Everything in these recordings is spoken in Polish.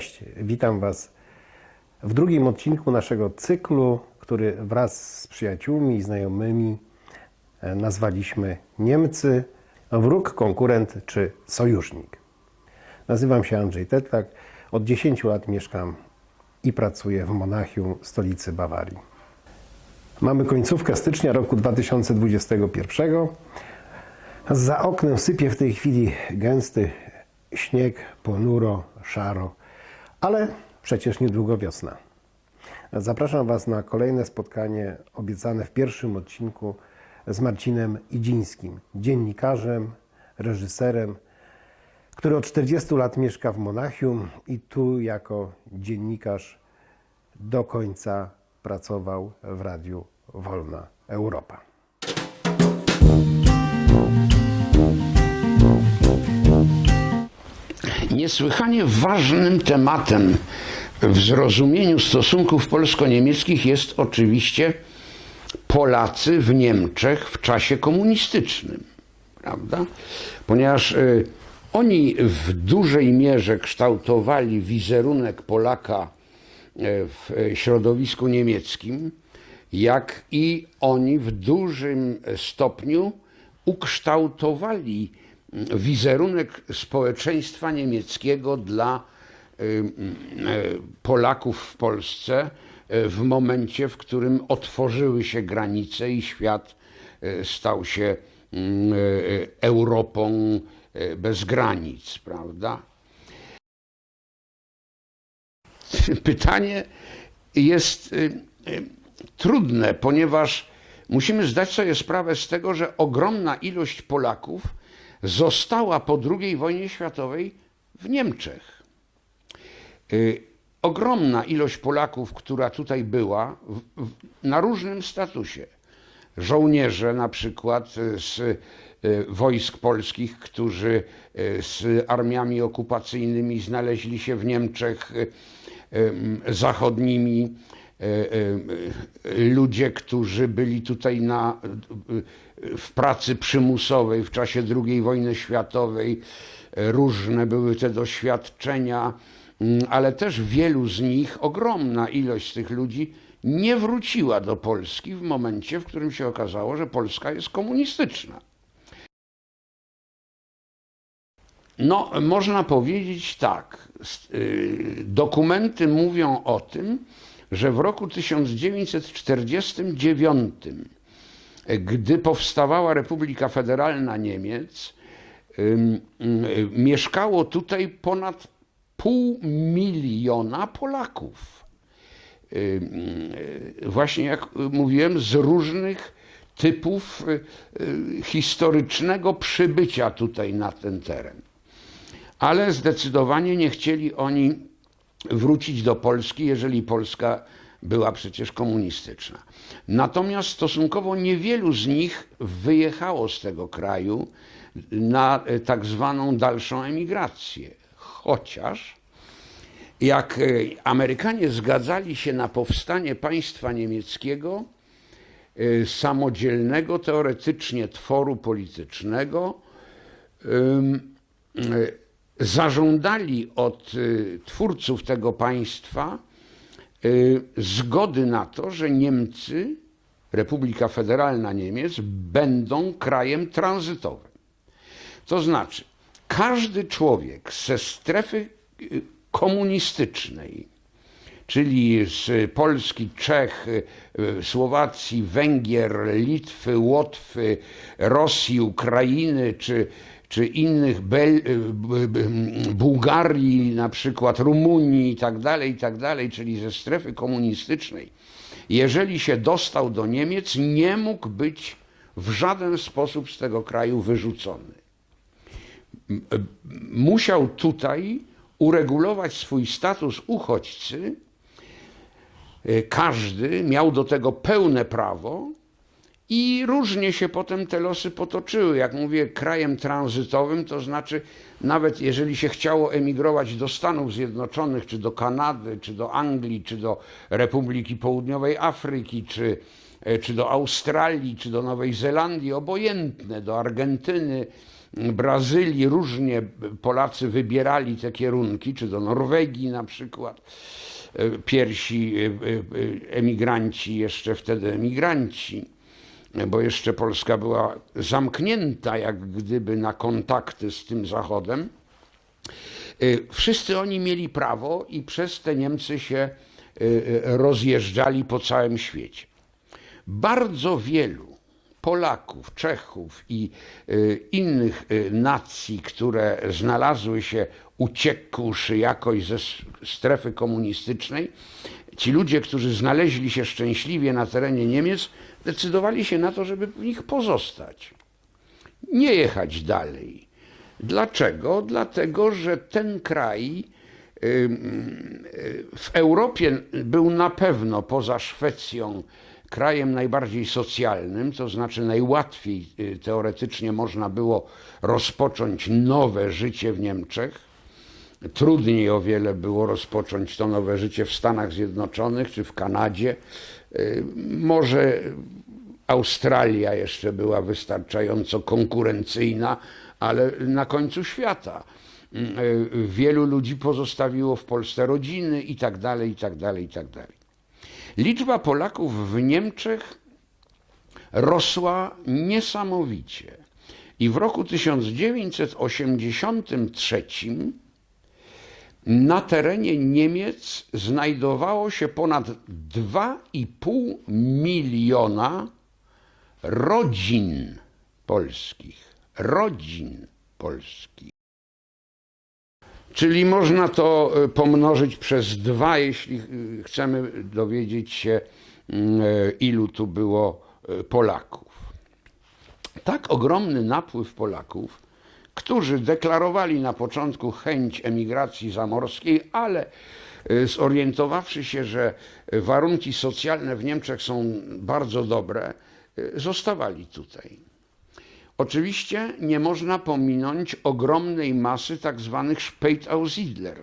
Cześć, witam Was w drugim odcinku naszego cyklu, który wraz z przyjaciółmi i znajomymi e, nazwaliśmy Niemcy, wróg, konkurent czy sojusznik. Nazywam się Andrzej Tetlak, od 10 lat mieszkam i pracuję w Monachium, stolicy Bawarii. Mamy końcówkę stycznia roku 2021. Za oknem sypie w tej chwili gęsty śnieg, ponuro, szaro, ale przecież niedługo wiosna. Zapraszam Was na kolejne spotkanie obiecane w pierwszym odcinku z Marcinem Idzińskim, dziennikarzem, reżyserem, który od 40 lat mieszka w Monachium i tu jako dziennikarz do końca pracował w Radiu Wolna Europa. Niesłychanie ważnym tematem w zrozumieniu stosunków polsko-niemieckich jest oczywiście Polacy w Niemczech w czasie komunistycznym, prawda? Ponieważ y, oni w dużej mierze kształtowali wizerunek Polaka y, w y, środowisku niemieckim, jak i oni w dużym stopniu ukształtowali wizerunek społeczeństwa niemieckiego dla y, y, Polaków w Polsce y, w momencie, w którym otworzyły się granice i świat stał się mm, Europą bez granic, prawda? Pytanie jest trudne, ponieważ musimy zdać sobie sprawę z tego, że ogromna ilość Polaków została po II wojnie światowej w Niemczech. Y, Ogromna ilość Polaków, która tutaj była, w, w, na różnym statusie. Żołnierze na przykład y, z y, wojsk polskich, którzy z armiami okupacyjnymi znaleźli się w Niemczech zachodnimi, ludzie, którzy byli tutaj na, w pracy przymusowej w czasie II wojny światowej. Różne były te doświadczenia, mm, ale też wielu z nich, ogromna ilość z tych ludzi, nie wróciła do Polski w momencie, w którym się okazało, że Polska jest komunistyczna. No, można powiedzieć tak. y, Dokumenty mówią o tym, że w roku 1949, y, gdy powstawała Republika Federalna Niemiec, mieszkało tutaj ponad pół miliona Polaków. Y, Właśnie jak mówiłem, z różnych typów y, y, historycznego przybycia tutaj na ten teren ale zdecydowanie nie chcieli oni wrócić do Polski, jeżeli Polska była przecież komunistyczna. Natomiast stosunkowo niewielu z nich wyjechało z tego kraju na e, tak zwaną dalszą emigrację. Chociaż jak e, Amerykanie zgadzali się na powstanie państwa niemieckiego, e, samodzielnego teoretycznie tworu politycznego, zażądali od twórców tego państwa zgody na to, że Niemcy, Republika Federalna Niemiec, będą krajem tranzytowym. To znaczy, każdy człowiek ze strefy y, komunistycznej, czyli z Polski, Czech, y, Słowacji, Węgier, Litwy, Łotwy, Rosji, Ukrainy czy, czy innych Bel, y, Bułgarii, na przykład Rumunii i tak dalej, i tak dalej, czyli ze strefy komunistycznej, jeżeli się dostał do Niemiec, nie mógł być w żaden sposób z tego kraju wyrzucony musiał tutaj uregulować swój status uchodźcy. E, Każdy miał do tego pełne prawo i różnie się potem te losy potoczyły. Jak mówię, krajem tranzytowym, to znaczy nawet jeżeli się chciało emigrować do Stanów Zjednoczonych, czy do Kanady, czy do Anglii, czy do Republiki Południowej Afryki, czy, e, czy do Australii, czy do Nowej Zelandii, obojętne, do Argentyny, Brazylii różnie Polacy wybierali te kierunki, czy do Norwegii na przykład. E, Pierwsi e, e, emigranci, jeszcze wtedy emigranci, bo jeszcze Polska była zamknięta jak gdyby na kontakty z tym Zachodem. Y, Wszyscy oni mieli prawo i przez te Niemcy się y, y, rozjeżdżali po całym świecie. Bardzo wielu Polaków, Czechów i innych nacji, które znalazły się uciekłszy jakoś ze strefy komunistycznej, ci ludzie, którzy znaleźli się szczęśliwie na terenie Niemiec, decydowali się na to, żeby w nich pozostać nie jechać dalej. Dlaczego? Dlatego, że ten kraj ym, y, w Europie był na pewno poza Szwecją krajem najbardziej socjalnym, to znaczy najłatwiej y, teoretycznie można było rozpocząć nowe życie w Niemczech. Trudniej o wiele było rozpocząć to nowe życie w Stanach Zjednoczonych czy w Kanadzie. Y, Może Australia jeszcze była wystarczająco konkurencyjna, ale na końcu świata. Mm, y, Wielu ludzi pozostawiło w Polsce rodziny i tak dalej, i tak dalej, i tak dalej. Liczba Polaków w Niemczech rosła niesamowicie. I w roku 1983 na terenie Niemiec znajdowało się ponad 2,5 miliona rodzin polskich. Rodzin polskich. Czyli można to e, pomnożyć przez dwa, jeśli e, chcemy dowiedzieć się, mm, e, ilu tu było Polaków. Tak ogromny napływ Polaków, którzy deklarowali na początku chęć emigracji zamorskiej, ale e, zorientowawszy się, że warunki socjalne w Niemczech są bardzo dobre, e, zostawali tutaj. Oczywiście nie można pominąć ogromnej masy tak zwanych Spätaussiedler,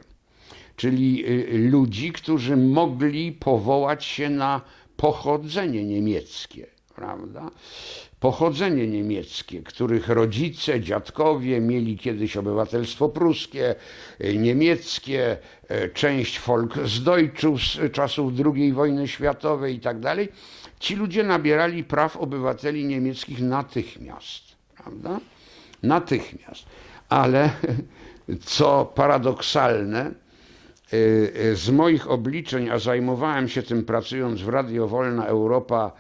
czyli ludzi, którzy mogli powołać się na pochodzenie niemieckie, prawda? Pochodzenie niemieckie, których rodzice, dziadkowie mieli kiedyś obywatelstwo pruskie, y, niemieckie, y, część Volksdeutschów z czasów II wojny światowej i tak dalej. Ci ludzie nabierali praw obywateli niemieckich natychmiast prawda? Natychmiast. Ale co paradoksalne, z moich obliczeń, a zajmowałem się tym pracując w Radio Wolna Europa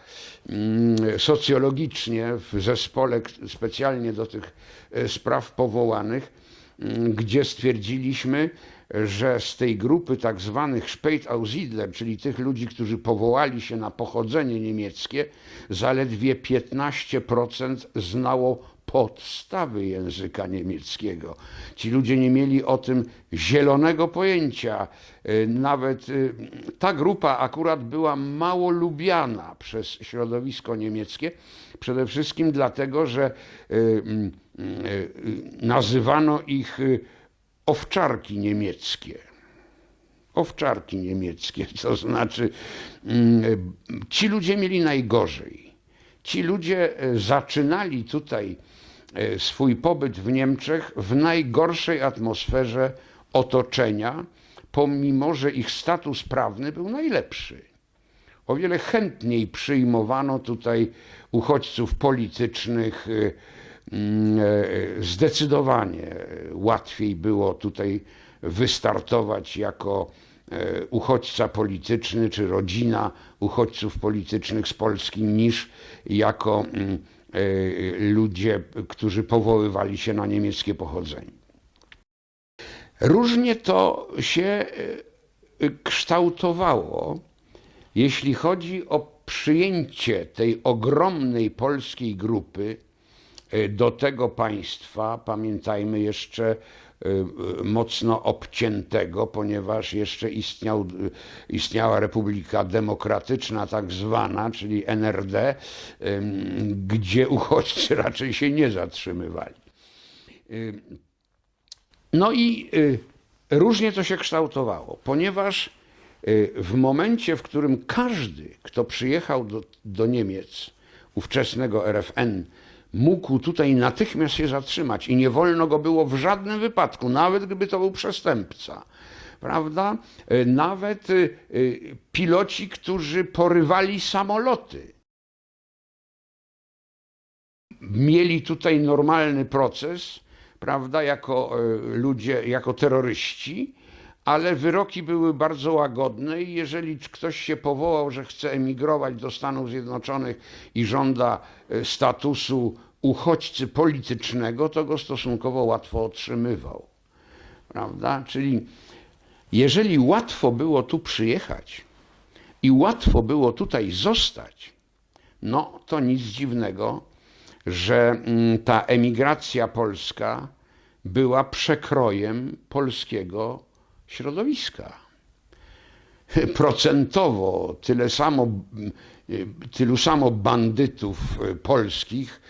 mm, socjologicznie w zespole specjalnie do tych y, spraw powołanych, mm, gdzie stwierdziliśmy, że z tej grupy tak zwanych Spätaussiedler, czyli tych ludzi, którzy powołali się na pochodzenie niemieckie, zaledwie 15% znało podstawy języka niemieckiego. Ci ludzie nie mieli o tym zielonego pojęcia. Y, Nawet y, ta grupa akurat była mało lubiana przez środowisko niemieckie, przede wszystkim dlatego, że y, nazywano ich owczarki niemieckie owczarki niemieckie, to znaczy ci ludzie mieli najgorzej. Ci ludzie e, zaczynali tutaj e, swój pobyt w Niemczech w najgorszej atmosferze otoczenia, pomimo że ich status prawny był najlepszy. O wiele chętniej przyjmowano tutaj uchodźców politycznych. y, mm, e, Zdecydowanie łatwiej było tutaj wystartować jako e, uchodźca polityczny czy rodzina uchodźców politycznych z Polski niż jako mm, e, ludzie, którzy powoływali się na niemieckie pochodzenie. Różnie to się e, kształtowało, jeśli chodzi o przyjęcie tej ogromnej polskiej grupy e, do tego państwa, pamiętajmy jeszcze e, e, mocno obciętego, ponieważ jeszcze istniał, istniała Republika Demokratyczna, tak zwana, czyli NRD, gdzie uchodźcy raczej się nie zatrzymywali. No i y, różnie to się kształtowało, ponieważ y, w momencie, w którym każdy, kto przyjechał do, do Niemiec, ówczesnego RFN, mógł tutaj natychmiast się zatrzymać i nie wolno go było w żadnym wypadku, nawet gdyby to był przestępca. Prawda? E, Nawet e, e, piloci, którzy porywali samoloty, mieli tutaj normalny proces, prawda, jako ludzie, jako terroryści, ale wyroki były bardzo łagodne i jeżeli ktoś się powołał, że chce emigrować do Stanów Zjednoczonych i żąda e, statusu uchodźcy politycznego, to go stosunkowo łatwo otrzymywał. Prawda? Czyli jeżeli łatwo było tu przyjechać i łatwo było tutaj zostać, no to nic dziwnego, że mm, ta emigracja polska była przekrojem polskiego środowiska. Procentowo tyle samo, tylu samo bandytów polskich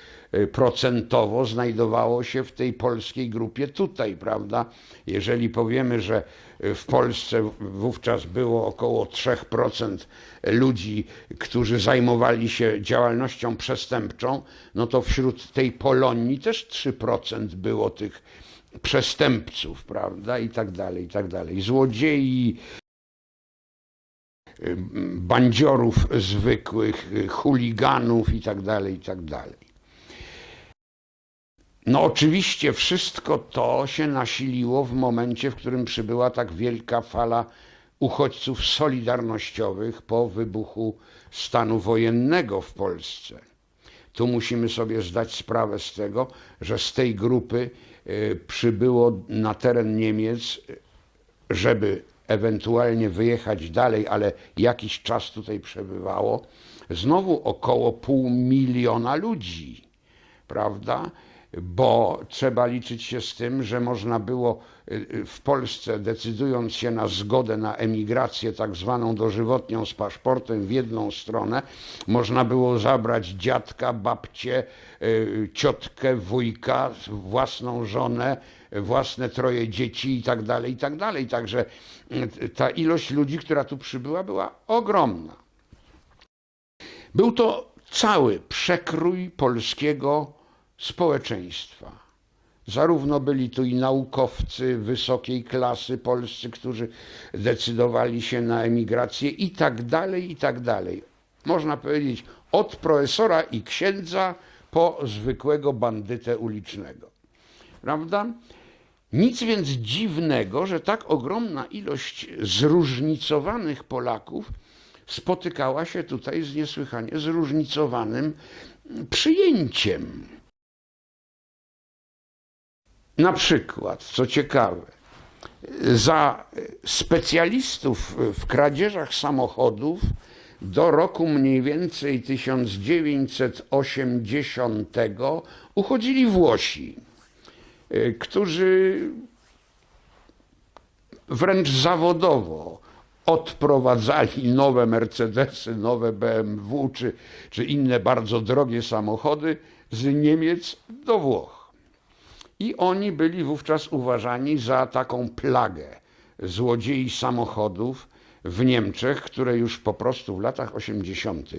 procentowo znajdowało się w tej polskiej grupie tutaj, prawda? Jeżeli powiemy, że w Polsce wówczas było około 3% ludzi, którzy zajmowali się działalnością przestępczą, no to wśród tej Polonii też 3% było tych przestępców, prawda? I tak dalej, i tak dalej. Złodziei, bandziorów zwykłych, chuliganów i tak dalej, i tak dalej. No oczywiście wszystko to się nasiliło w momencie, w którym przybyła tak wielka fala uchodźców solidarnościowych po wybuchu stanu wojennego w Polsce. Tu musimy sobie zdać sprawę z tego, że z tej grupy y, przybyło na teren Niemiec, y, żeby ewentualnie wyjechać dalej, ale jakiś czas tutaj przebywało, znowu około pół miliona ludzi prawda? Bo trzeba liczyć się z tym, że można było w Polsce, decydując się na zgodę na emigrację tak zwaną dożywotnią z paszportem w jedną stronę, można było zabrać dziadka, babcię, y, ciotkę, wujka, własną żonę, własne troje dzieci i tak dalej, i tak dalej. Także y, ta ilość ludzi, która tu przybyła, była ogromna. Był to cały przekrój polskiego społeczeństwa. Zarówno byli tu i naukowcy wysokiej klasy polscy, którzy decydowali się na emigrację i tak dalej, i tak dalej. Można powiedzieć od profesora i księdza po zwykłego bandytę ulicznego. Prawda? Nic więc dziwnego, że tak ogromna ilość zróżnicowanych Polaków spotykała się tutaj z niesłychanie zróżnicowanym przyjęciem. Na przykład, co ciekawe, za specjalistów w kradzieżach samochodów do roku mniej więcej 1980 uchodzili Włosi, y, którzy wręcz zawodowo odprowadzali nowe Mercedesy, nowe BMW czy, czy inne bardzo drogie samochody z Niemiec do Włoch. I oni byli wówczas uważani za taką plagę złodziei samochodów w Niemczech, które już po prostu w latach 80.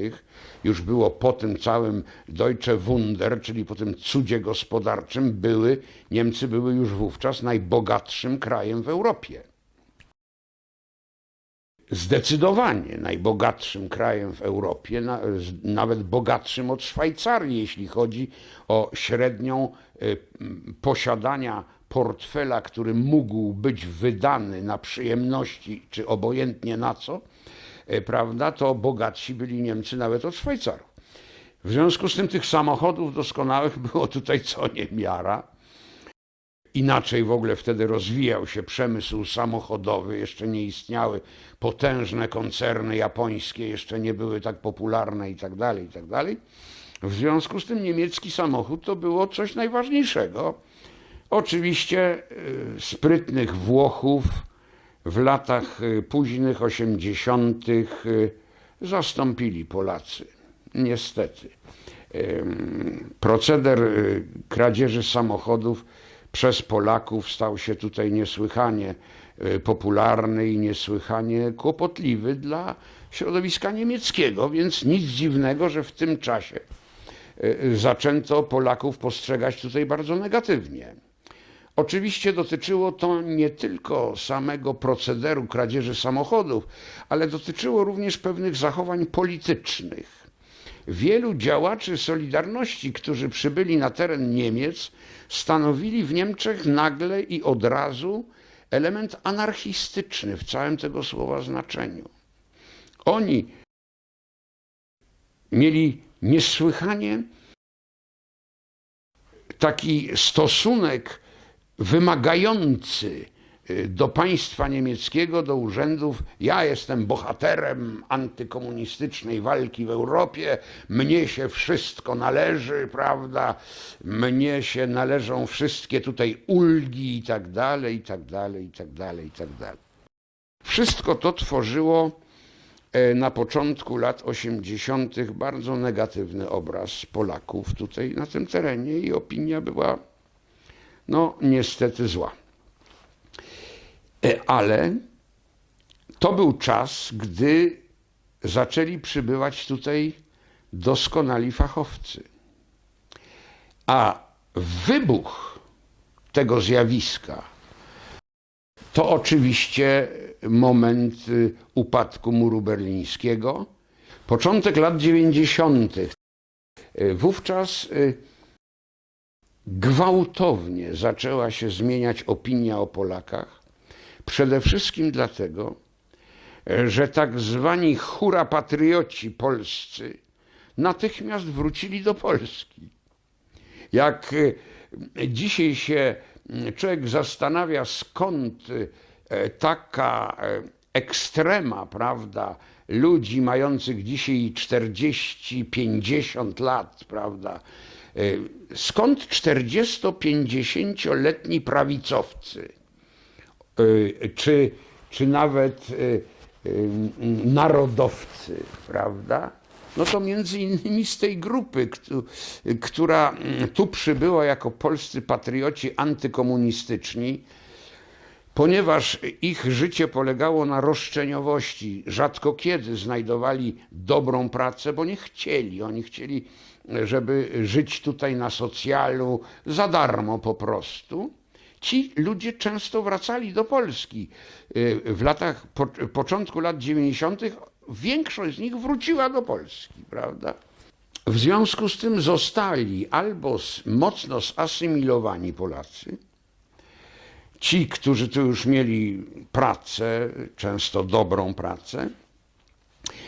już było po tym całym Deutsche Wunder, czyli po tym cudzie gospodarczym, były, Niemcy były już wówczas najbogatszym krajem w Europie zdecydowanie najbogatszym krajem w Europie, nawet bogatszym od Szwajcarii, jeśli chodzi o średnią m, posiadania portfela, który mógł być wydany na przyjemności, czy obojętnie na co, y, prawda, to bogatsi byli Niemcy nawet od Szwajcarów. W związku z tym tych samochodów doskonałych było tutaj co niemiara. Inaczej w ogóle wtedy rozwijał się przemysł samochodowy, jeszcze nie istniały potężne koncerny japońskie, jeszcze nie były tak popularne i tak dalej, i tak. W związku z tym niemiecki samochód to było coś najważniejszego. Oczywiście y, sprytnych Włochów w latach y, późnych 80. y, zastąpili Polacy. Niestety. Proceder kradzieży samochodów przez Polaków stał się tutaj niesłychanie y, popularny i niesłychanie kłopotliwy dla środowiska niemieckiego, więc nic dziwnego, że w tym czasie e, zaczęto Polaków postrzegać tutaj bardzo negatywnie. Oczywiście dotyczyło to nie tylko samego procederu kradzieży samochodów, ale dotyczyło również pewnych zachowań politycznych. Wielu działaczy Solidarności, którzy przybyli na teren Niemiec, stanowili w Niemczech nagle i od razu element anarchistyczny w całym tego słowa znaczeniu. Oni mieli niesłychanie taki stosunek wymagający do państwa niemieckiego, do urzędów. Ja jestem bohaterem antykomunistycznej walki w Europie, mnie się wszystko należy, prawda? Mnie się należą wszystkie tutaj ulgi i tak dalej, i tak dalej, i tak dalej, i tak dalej. Wszystko to tworzyło e, na początku lat 80. bardzo negatywny obraz Polaków tutaj na tym terenie i opinia była no niestety zła. E, Ale to był czas, gdy zaczęli przybywać tutaj doskonali fachowcy. A wybuch tego zjawiska to oczywiście moment y, upadku muru berlińskiego, początek lat 90. Y, Wówczas y, gwałtownie zaczęła się zmieniać opinia o Polakach. Przede wszystkim dlatego, że tak zwani hura patrioci polscy natychmiast wrócili do Polski. Jak e, dzisiaj się człowiek zastanawia, skąd e, taka e, ekstrema, prawda, ludzi mających dzisiaj 40-50 lat, prawda, skąd 40-50-letni prawicowcy, czy, czy nawet e, e, narodowcy, prawda? No to między innymi z tej grupy, któ- która mm, tu przybyła jako polscy patrioci antykomunistyczni, ponieważ ich życie polegało na roszczeniowości, rzadko kiedy znajdowali dobrą pracę, bo nie chcieli. Oni chcieli, żeby żyć tutaj na socjalu za darmo po prostu. Ci ludzie często wracali do Polski. Y, W latach, po, początku lat 90. większość z nich wróciła do Polski, prawda? W związku z tym zostali albo mocno zasymilowani Polacy, ci, którzy tu już mieli pracę, często dobrą pracę,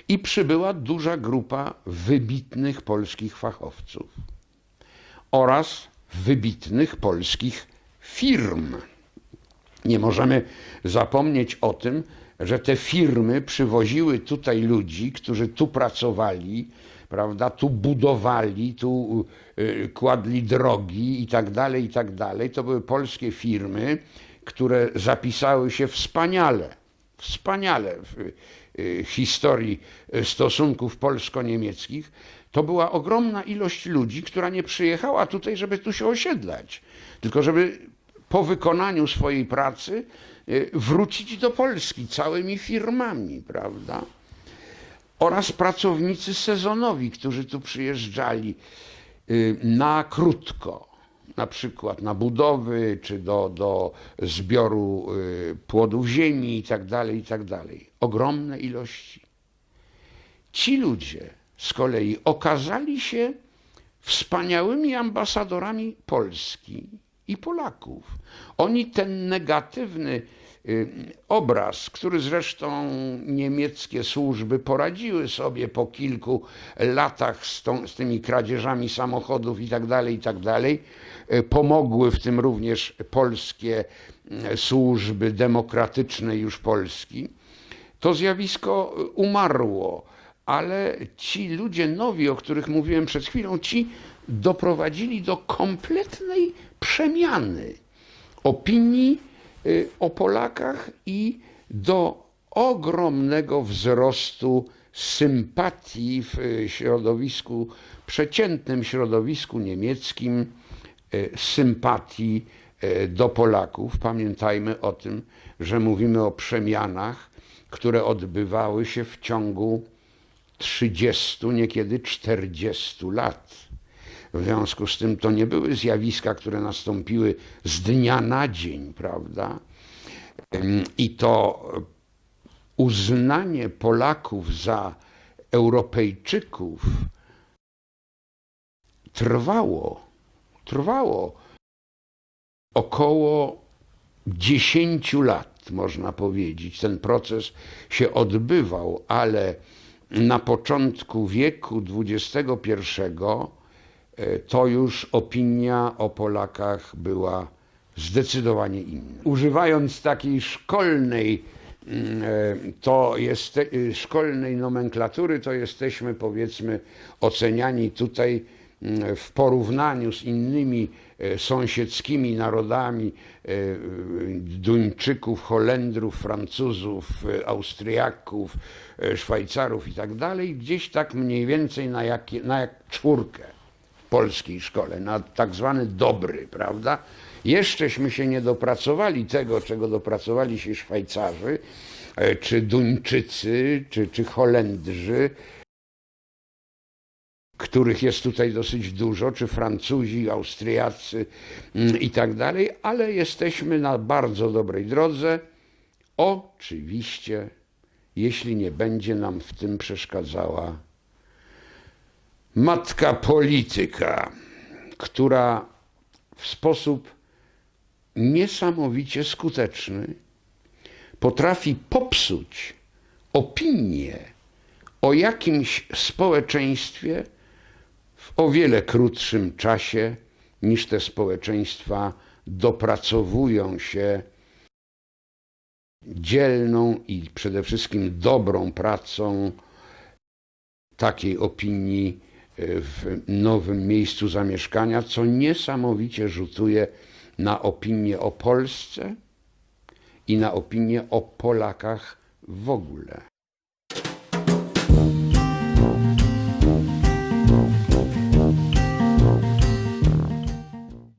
i przybyła duża grupa wybitnych polskich fachowców oraz wybitnych polskich firm. Nie możemy zapomnieć o tym, że te firmy przywoziły tutaj ludzi, którzy tu pracowali, prawda, tu budowali, tu y, kładli drogi i tak dalej, i tak dalej. To były polskie firmy, które zapisały się wspaniale, wspaniale w y, historii y, stosunków polsko-niemieckich. To była ogromna ilość ludzi, która nie przyjechała tutaj, żeby tu się osiedlać, tylko żeby po wykonaniu swojej pracy y, wrócić do Polski całymi firmami, prawda? Oraz pracownicy sezonowi, którzy tu przyjeżdżali y, na krótko, na przykład na budowy, czy do, do zbioru y, płodów ziemi i tak dalej, i tak. Ogromne ilości. Ci ludzie z kolei okazali się wspaniałymi ambasadorami Polski i Polaków. Oni ten negatywny y, obraz, który zresztą niemieckie służby poradziły sobie po kilku latach z, tą, z tymi kradzieżami samochodów i tak dalej, i tak dalej, y, pomogły w tym również polskie y, służby demokratyczne już Polski to zjawisko umarło, ale ci ludzie nowi, o których mówiłem przed chwilą, ci doprowadzili do kompletnej przemiany opinii y, o Polakach i do ogromnego wzrostu sympatii w y, środowisku, przeciętnym środowisku niemieckim, y, sympatii do Polaków. Pamiętajmy o tym, że mówimy o przemianach, które odbywały się w ciągu 30, niekiedy 40 lat. W związku z tym to nie były zjawiska, które nastąpiły z dnia na dzień, prawda? I to uznanie Polaków za Europejczyków trwało, trwało około 10 lat, można powiedzieć. Ten proces się odbywał, ale na początku wieku XXI to już opinia o Polakach była zdecydowanie inna. Używając takiej szkolnej, mm, e, to jest, e, szkolnej nomenklatury, to jesteśmy powiedzmy oceniani tutaj mm, w porównaniu z innymi e, sąsiedzkimi narodami e, Duńczyków, Holendrów, Francuzów, e, Austriaków, e, Szwajcarów i tak dalej, gdzieś tak mniej więcej na, jakie, na jak czwórkę polskiej szkole, na tak zwany dobry, prawda? Jeszcześmy się nie dopracowali tego, czego dopracowali się Szwajcarzy, e, czy Duńczycy, czy, czy Holendrzy, których jest tutaj dosyć dużo, czy Francuzi, Austriacy mm, i tak dalej, ale jesteśmy na bardzo dobrej drodze. Oczywiście, jeśli nie będzie nam w tym przeszkadzała matka polityka, która w sposób niesamowicie skuteczny potrafi popsuć opinię o jakimś społeczeństwie w o wiele krótszym czasie niż te społeczeństwa dopracowują się dzielną i przede wszystkim dobrą pracą takiej opinii w nowym miejscu zamieszkania, co niesamowicie rzutuje na opinię o Polsce i na opinię o Polakach w ogóle.